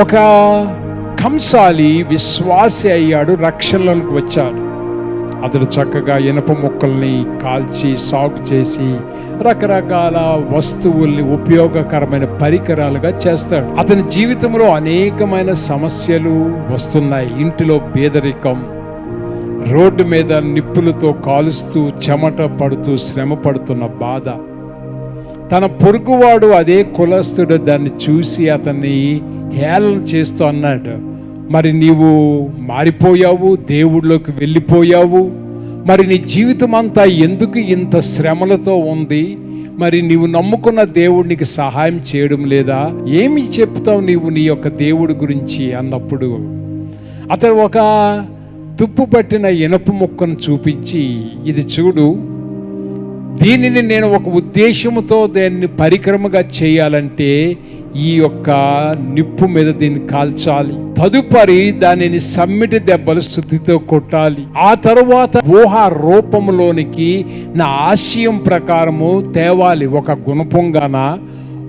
ఒక కంసాలి విశ్వాసి అయ్యాడు రక్షణలోకి వచ్చాడు. అతడు చక్కగా ఇనప ముక్కల్ని కాల్చి సాగు చేసి రకరకాల వస్తువుల్ని ఉపయోగకరమైన పరికరాలుగా చేస్తాడు. అతని జీవితంలో అనేకమైన సమస్యలు వస్తున్నాయి. ఇంటిలో పేదరికం రోడ్డు మీద నిప్పులతో కాలుస్తూ చెమట పడుతూ శ్రమ పడుతున్న బాధ. తన పొరుగువాడు అదే కులస్తుడు దాన్ని చూసి అతన్ని హేళన చేస్తూ అన్నాడు. మరి నీవు మారిపోయావు దేవుడిలోకి వెళ్ళిపోయావు. మరి నీ జీవితం అంతా ఎందుకు ఇంత శ్రమలతో ఉంది? మరి నీవు నమ్ముకున్న దేవుడు నీకు సహాయం చేయడం లేదా? ఏమి చెప్తావు నీవు నీ యొక్క దేవుడి గురించి అన్నప్పుడు? అతడు ఒక తుప్పు పట్టిన ఇనప ముక్కను చూపించి ఇది చూడు. దీనిని నేను ఒక ఉద్దేశముతో దాన్ని పరిక్రమగా చేయాలంటే ఈ యొక్క నిప్పు మీద దీన్ని కాల్చాలి. తదుపరి దానిని సమ్మిటి దెబ్బలు శుద్ధితో కొట్టాలి. ఆ తరువాత ఊహ రూపంలోనికి నా ఆశయం ప్రకారము తేవాలి. ఒక గుణపంగాన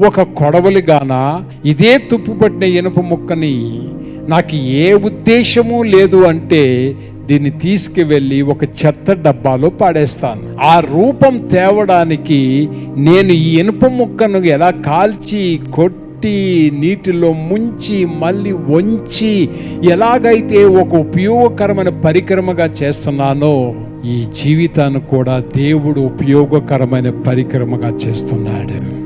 ఒక కొడవలిగాన ఇదే తుప్పుపట్టిన ఇనుప ముక్కని నాకు ఏ ఉద్దేశము లేదు అంటే దీన్ని తీసుకువెళ్ళి ఒక చెత్త డబ్బాలో పాడేస్తాను. ఆ రూపం తేవడానికి నేను ఈ ఇనుప ముక్కను ఎలా కాల్చి కొట్టి నీటిలో ముంచి మళ్ళీ వంచి ఎలాగైతే ఒక ఉపయోగకరమైన పరికరమగా చేస్తున్నానో ఈ జీవితాన్ని కూడా దేవుడు ఉపయోగకరమైన పరికరమగా చేస్తున్నాడు.